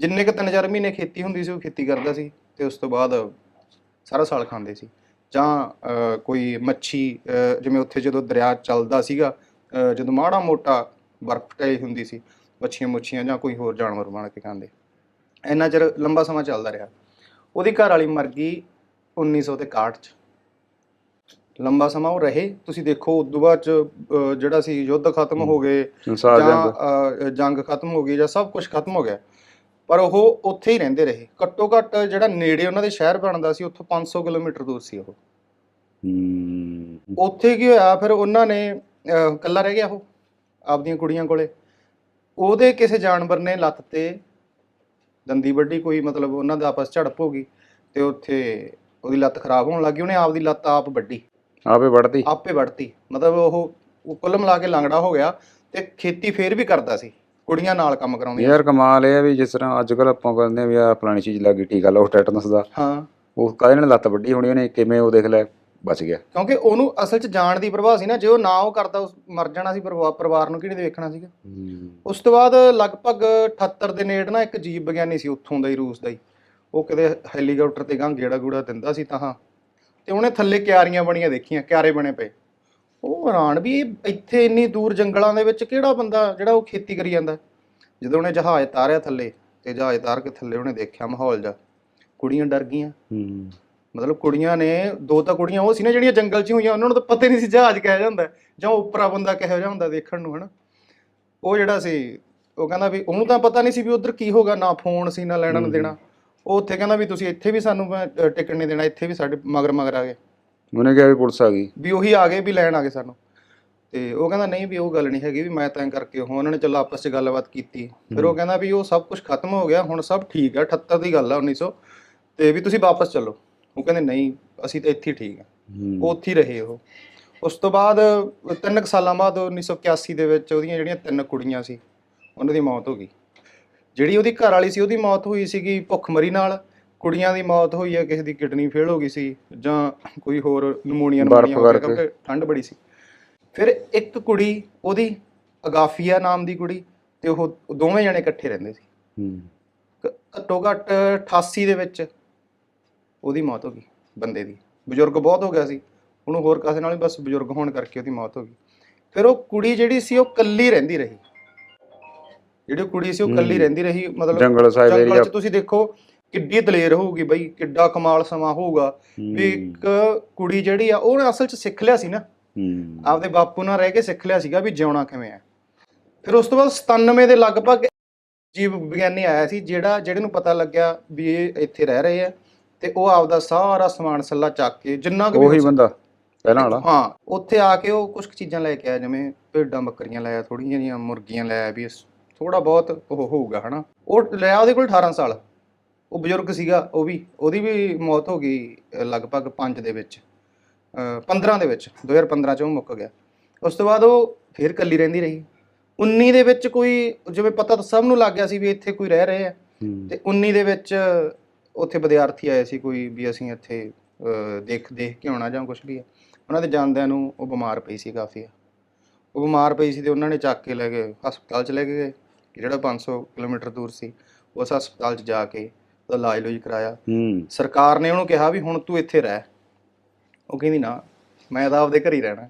ਜਿੰਨੇ ਕੁ ਤਿੰਨ ਚਾਰ ਮਹੀਨੇ ਖੇਤੀ ਹੁੰਦੀ ਸੀ ਉਹ ਖੇਤੀ ਕਰਦਾ ਸੀ ਤੇ ਉਸ ਤੋਂ ਬਾਅਦ ਸਾਰਾ ਸਾਲ ਖਾਂਦੇ ਸੀ। ਜਾਂ ਕੋਈ ਮੱਛੀ ਜਿਵੇਂ ਉੱਥੇ ਜਦੋਂ ਦਰਿਆ ਚੱਲਦਾ ਸੀਗਾ ਜਦੋਂ ਮਾੜਾ ਮੋਟਾ ਬਰਫ਼ ਟਾਈ ਹੁੰਦੀ ਸੀ ਮੱਛੀਆਂ ਮੁੱਛੀਆਂ ਜਾਂ ਕੋਈ ਹੋਰ ਜਾਨਵਰ ਬਣ ਕੇ ਖਾਂਦੇ। ਇੰਨਾ ਚਿਰ ਲੰਬਾ ਸਮਾਂ ਚੱਲਦਾ ਰਿਹਾ। ਉਹਦੀ ਘਰ ਵਾਲੀ ਮਰ ਗਈ 1961 ਚ। ਲੰਬਾ ਸਮਾਂ ਉਹ ਰਹੇ। ਤੁਸੀਂ ਦੇਖੋ ਉਦੋਂ ਬਾਅਦ ਚ ਅਹ, ਜਿਹੜਾ ਸੀ ਯੁੱਧ ਖਤਮ ਹੋ ਗਏ ਜਾਂ ਜੰਗ। ਖਤਮ ਹੋ ਗਈ ਜਾਂ ਸਭ ਕੁਝ ਖਤਮ ਹੋ ਗਿਆ। ਪਰ ਉਹ ਉੱਥੇ ਹੀ ਰਹਿੰਦੇ ਰਹੇ। ਘੱਟੋ ਘੱਟ ਜਿਹੜਾ ਨੇੜੇ ਉਹਨਾਂ ਦੇ ਸ਼ਹਿਰ ਬਣਦਾ ਸੀ ਉੱਥੋਂ 500 ਕਿਲੋਮੀਟਰ ਦੂਰ ਸੀ ਉਹ। ਹੂੰ। ਉੱਥੇ ਕੀ ਹੋਇਆ ਫਿਰ ਉਹਨਾਂ ਨੇ ਇਕੱਲਾ ਰਹਿ ਗਿਆ ਉਹ ਆਪਦੀਆਂ ਕੁੜੀਆਂ ਕੋਲੇ। ਉਹਦੇ ਕਿਸੇ ਜਾਨਵਰ ਨੇ ਲੱਤ ਤੇ ਦੰਦੀ ਵੱਡੀ ਕੋਈ ਮਤਲਬ ਉਹਨਾਂ ਦਾ ਆਪਸ ਝੜਪ ਹੋ ਗਈ ਤੇ ਉੱਥੇ ਉਹਦੀ ਲੱਤ ਖਰਾਬ ਹੋਣ ਲੱਗੀ ਉਹਨੇ ਆਪਦੀ ਲੱਤ ਆਪ ਵੱਡੀ ਆਪੇ ਵੜਦੀ ਆਪੇ ਵੱਢਤੀ। ਮਤਲਬ ਉਹ ਉਹ ਕੁੱਲ ਮਿਲਾ ਕੇ ਲੰਗੜਾ ਹੋ ਗਿਆ ਤੇ ਖੇਤੀ ਫੇਰ ਵੀ ਕਰਦਾ ਸੀ। ਕੁੜੀਆਂ ਨਾਲ ਕੰਮ ਕਰਾਉਂਦੀਆਂ? ਯਾਰ ਕਮਾਲ ਇਹ ਆ ਵੀ ਜਿਸ ਤਰ੍ਹਾਂ ਅੱਜ ਕੱਲ ਆਪਾਂ ਕਹਿੰਦੇ ਆ ਵੀ ਆ ਫਲਾਣੀ ਚੀਜ਼ ਲੱਗੀ ਟੀਕਾ ਲਾਓ ਟੈਟਨਸ ਦਾ। ਹਾਂ। ਉਹ ਕਾਹਦੇ ਨਾਲ ਲੱਤ ਵੱਡੀ ਹੋਣੀ ਉਹਨੇ ਕਿਵੇਂ ਉਹ ਦੇਖ ਲੈ ਬਚ ਗਿਆ। ਕਿਉਂਕਿ ਉਹਨੂੰ ਅਸਲ 'ਚ ਜਾਣ ਦੀ ਪ੍ਰਵਾਹ ਸੀ ਨਾ ਜੇ ਉਹ ਨਾ ਉਹ ਕਰਦਾ ਉਸ ਮਰ ਜਾਣਾ ਸੀ ਪਰਿਵਾ- ਪਰਿਵਾਰ ਨੂੰ ਕਿਹਨੇ ਦੇਖਣਾ ਸੀਗਾ? ਉਸ ਤੋਂ ਬਾਅਦ ਲਗਭਗ 78 ਦੇ ਨੇੜ ਨਾ ਇੱਕ ਜੀਵ ਵਿਗਿਆਨੀ ਸੀ ਉੱਥੋਂ ਦਾ ਹੀ ਰੂਸ ਦਾ ਹੀ। ਉਹ ਕਿਤੇ ਹੈਲੀਕਾਪਟਰ ਤੇ ਗਾਂ ਗੇੜਾ ਗੂੜਾ ਦਿੰਦਾ ਸੀ ਤਾਂ ਤੇ ਉਹਨੇ ਥੱਲੇ ਕਿਆਰੀਆਂ ਬਣੀਆਂ ਦੇਖੀਆਂ ਕਿਆਰੇ ਬਣੇ ਪਏ। ਉਹ ਹੈਰਾਨ ਵੀ ਇੱਥੇ ਇੰਨੀ ਦੂਰ ਜੰਗਲਾਂ ਦੇ ਵਿੱਚ ਕਿਹੜਾ ਬੰਦਾ ਜਿਹੜਾ ਉਹ ਖੇਤੀ ਕਰੀ ਜਾਂਦਾ? ਜਦੋਂ ਉਹਨੇ ਜਹਾਜ਼ ਤਾਰਿਆ ਥੱਲੇ ਤੇ ਜਹਾਜ਼ ਤਾਰ ਕੇ ਥੱਲੇ ਉਹਨੇ ਦੇਖਿਆ ਮਾਹੌਲ ਜਾ ਕੁੜੀਆਂ ਡਰ ਗਈਆਂ। ਹੂੰ। ਮਤਲਬ ਕੁੜੀਆਂ ਨੇ ਦੋ ਤਾਂ ਕੁੜੀਆਂ ਉਹ ਸੀ ਨਾ ਜਿਹੜੀਆਂ ਜੰਗਲ 'ਚ ਹੋਈਆਂ ਉਹਨਾਂ ਨੂੰ ਤਾਂ ਪਤਾ ਹੀ ਨਹੀਂ ਸੀ ਜਹਾਜ਼ ਕਿਹਾ ਜਾਂਦਾ ਜਾਂ ਉੱਪਰਾ ਬੰਦਾ ਕਿਹੋ ਜਿਹਾ ਹੁੰਦਾ ਦੇਖਣ ਨੂੰ ਹਨਾ। ਉਹ ਜਿਹੜਾ ਸੀ ਉਹ ਕਹਿੰਦਾ ਵੀ ਉਹਨੂੰ ਤਾਂ ਪਤਾ ਨਹੀਂ ਸੀ ਵੀ ਉਧਰ ਕੀ ਹੋਗਾ ਨਾ ਫੋਨ ਸੀ ਨਾ ਲੈਣਾ ਨਾ ਦੇਣਾ ਉਹ ਉੱਥੇ ਕਹਿੰਦਾ ਵੀ ਤੁਸੀਂ ਇੱਥੇ ਵੀ ਸਾਨੂੰ ਟਿਕਟ ਨਹੀਂ ਦੇਣਾ ਇੱਥੇ ਵੀ ਸਾਡੇ ਮਗਰ ਮਗਰ ਆ ਗਏ। ਉਹਨੇ ਕਿਹਾ ਵੀ ਪੁਲਿਸ ਆ ਗਈ। ਵੀ ਉਹੀ ਆ ਗਏ ਵੀ ਲੈਣ ਆ ਗਏ ਸਾਨੂੰ। ਤੇ ਉਹ ਕਹਿੰਦਾ ਨਹੀਂ ਵੀ ਉਹ ਗੱਲ ਨਹੀਂ ਹੈਗੀ ਵੀ ਮੈਂ ਤਾਂ ਕਰਕੇ ਉਹ ਉਹਨਾਂ ਨੇ ਚੱਲ ਆਪਸ 'ਚ ਗੱਲਬਾਤ ਕੀਤੀ। ਫਿਰ ਉਹ ਕਹਿੰਦਾ ਵੀ ਉਹ ਸਭ ਕੁਝ ਖਤਮ ਹੋ ਗਿਆ ਹੁਣ ਸਭ ਠੀਕ ਆ 78 ਦੀ ਗੱਲ ਆ 1900 ਤੇ ਵੀ ਤੁਸੀਂ ਵਾਪਸ ਚੱਲੋ। ਉਹ ਕਹਿੰਦੇ ਨਹੀਂ ਅਸੀਂ ਤਾਂ ਇੱਥੇ ਹੀ ਠੀਕ ਆ। ਹੂੰ। ਉਹ ਉੱਥੇ ਹੀ ਰਹੇ ਉਹ। ਉਸ ਤੋਂ ਬਾਅਦ ਤਿੰਨ ਕੁ ਸਾਲਾਂ ਬਾਅਦ 1981 ਦੇ ਵਿੱਚ ਉਹਦੀਆਂ ਜਿਹੜੀਆਂ ਤਿੰਨ ਕੁੜੀਆਂ ਸੀ ਉਹਨਾਂ ਦੀ ਮੌਤ ਹੋ ਗਈ। ਜਿਹੜੀ ਉਹਦੀ ਘਰ ਵਾਲੀ ਸੀ ਉਹਦੀ ਮੌਤ ਹੋਈ ਸੀਗੀ ਭੁੱਖਮਰੀ ਨਾਲ। ਕੁੜੀਆਂ ਦੀ ਮੌਤ ਹੋਈ ਹੈ ਕਿਸੇ ਦੀ ਕਿਡਨੀ ਫੇਲ ਹੋ ਗਈ ਸੀ ਜਾਂ ਕੋਈ ਹੋਰ ਨਮੂਨੀਆ ਬਰਫ਼ ਨਮੂਨੀਆ ਹੋ ਗਿਆ। ਕਿਉਂਕਿ ਠੰਡ ਬੜੀ ਸੀ। ਫਿਰ ਇੱਕ ਕੁੜੀ ਉਹਦੀ ਅਗਾਫੀਆ ਨਾਮ ਦੀ ਕੁੜੀ ਤੇ ਉਹ ਦੋਵੇਂ ਜਣੇ ਇਕੱਠੇ ਰਹਿੰਦੇ ਸੀ। ਹੂੰ। ਘ- ਘੱਟੋ ਘੱਟ 88 ਦੇ ਵਿੱਚ ਉਹਦੀ ਮੌਤ ਹੋ ਗਈ ਬੰਦੇ ਦੀ। ਬਜ਼ੁਰਗ ਬਹੁਤ ਹੋ ਗਿਆ ਸੀ। ਉਹਨੂੰ ਹੋਰ ਕਾਸੇ ਨਾਲ ਹੀ ਬਸ ਬਜ਼ੁਰਗ ਹੋਣ ਕਰਕੇ ਉਹਦੀ ਮੌਤ ਹੋ ਗਈ। ਫਿਰ ਉਹ ਕੁੜੀ ਜਿਹੜੀ ਸੀ ਉਹ ਕੱਲੀ ਰਹਿੰਦੀ ਰਹੀ। ਜਿਹੜੀ ਉਹ ਕੁੜੀ ਸੀ ਉਹ ਕੱਲੀ ਹੂੰ। ਰਹਿੰਦੀ ਰਹੀ ਮਤਲਬ ਜੰਗਲ ਸਾਹਿਬ ਜੰਗਲ ਏਰੀਆ 'ਚ ਤੁਸੀਂ ਦੇਖੋ ਕਿੱਡੀ ਦਲੇਰ ਹੋਊਗੀ ਬਈ ਕਿੱਡਾ ਕਮਾਲ ਸਮਾਂ ਹੋਊਗਾ। ਵੀ ਇੱਕ ਕੁੜੀ ਜਿਹੜੀ ਆ ਉਹਨੇ ਅਸਲ 'ਚ ਸਿੱਖ ਲਿਆ ਸੀ ਨਾ। ਹੂੰ। ਆਪਦੇ ਬਾਪੂ ਨਾਲ ਰਹਿ ਕੇ ਸਿੱਖ ਲਿਆ ਸੀਗਾ ਵੀ ਜਿਉਣਾ ਕਿਵੇਂ ਆ। ਫਿਰ ਉਸ ਤੋਂ ਬਾਅਦ 97 ਦੇ ਲਗਭਗ ਜੀਵ ਵਿਗਿਆਨੀ ਆਇਆ ਸੀ ਜਿਹੜਾ ਜਿਹੜੇ ਨੂੰ ਪਤਾ ਲੱਗਿਆ ਵੀ ਇਹ ਇੱਥੇ ਰਹਿ ਰਹੇ ਆ ਤੇ ਉਹ ਆਪਦਾ ਸਾਰਾ ਸਮਾਨ ਸੱਲਾ ਚੱਕ ਕੇ ਜਿੰਨਾ ਕੁ ਵੀ ਹੋ ਉਹੀ ਬੰਦਾ ਪਹਿਲਾਂ ਵਾਲਾ। ਹਾਂ ਉੱਥੇ ਆ ਕੇ ਉਹ ਕੁਝ ਚੀਜ਼ਾਂ ਲੈ ਕੇ ਆਇਆ ਜਿਵੇਂ ਭੇਡਾਂ ਬੱਕਰੀਆਂ ਲੈ ਆਇਆ ਥੋੜੀਆਂ ਜਿਹੀਆਂ ਮੁਰਗੀਆਂ ਲੈ ਆਇਆ ਵੀ ਥੋੜਾ ਬਹੁਤ ਉਹ ਹੋਊਗਾ ਹਨਾ। ਉਹ ਲਿਆ ਉਹਦੇ ਕੋਲ 18 ਸਾਲ। ਉਹ ਬਜ਼ੁਰਗ ਸੀਗਾ ਉਹ ਵੀ ਉਹਦੀ ਵੀ ਮੌਤ ਹੋ ਗਈ ਅ, ਲਗਭਗ 5 ਦੇ ਵਿੱਚ। 15 ਦੇ ਵਿੱਚ 2015 ਚ ਉਹ ਮੁੱਕ ਗਿਆ। ਉਸ ਤੋਂ ਬਾਅਦ ਉਹ ਫਿਰ ਇਕੱਲੀ ਰਹਿੰਦੀ ਰਹੀ। 19 ਦੇ ਵਿੱਚ ਕੋਈ ਜਿਵੇਂ ਪਤਾ ਤਾਂ ਸਭ ਨੂੰ ਲੱਗ ਗਿਆ ਸੀ ਵੀ ਇੱਥੇ ਕੋਈ ਰਹਿ ਰਹੇ ਆ। ਹੂੰ। ਤੇ 19 ਦੇ ਵਿੱਚ ਉੱਥੇ ਵਿਦਿਆਰਥੀ ਆਏ ਸੀ ਕੋਈ ਵੀ ਅਸੀਂ ਇੱਥੇ ਦੇਖ ਦੇਖ ਕੇ ਆਉਣਾ ਜਾਂ ਕੁਝ ਵੀ ਹੈ ਉਹਨਾਂ ਦੇ ਜਾਂਦਿਆਂ ਨੂੰ ਉਹ ਬਿਮਾਰ ਪਈ ਸੀ ਕਾਫੀ। ਉਹ ਬਿਮਾਰ ਪਈ ਸੀ ਤੇ ਉਹਨਾਂ ਨੇ ਚੱਕ ਕੇ ਲੈ ਗਏ ਹਸਪਤਾਲ ਚ ਲੈ ਕੇ ਗਏ ਜਿਹੜਾ 500 ਕਿਲੋਮੀਟਰ ਦੂਰ ਸੀ ਉਸ ਹਸਪਤਾਲ ਚ ਜਾ ਕੇ ਉਹਦਾ ਇਲਾਜ ਲੂਜ ਕਰਾਇਆ। ਸਰਕਾਰ ਨੇ ਉਹਨੂੰ ਕਿਹਾ ਵੀ ਹੁਣ ਤੂੰ ਇੱਥੇ ਰਹਿ। ਉਹ ਕਹਿੰਦੀ ਨਾ ਮੈਂ ਤਾਂ ਆਪਦੇ ਘਰ ਹੀ ਰਹਿਣਾ।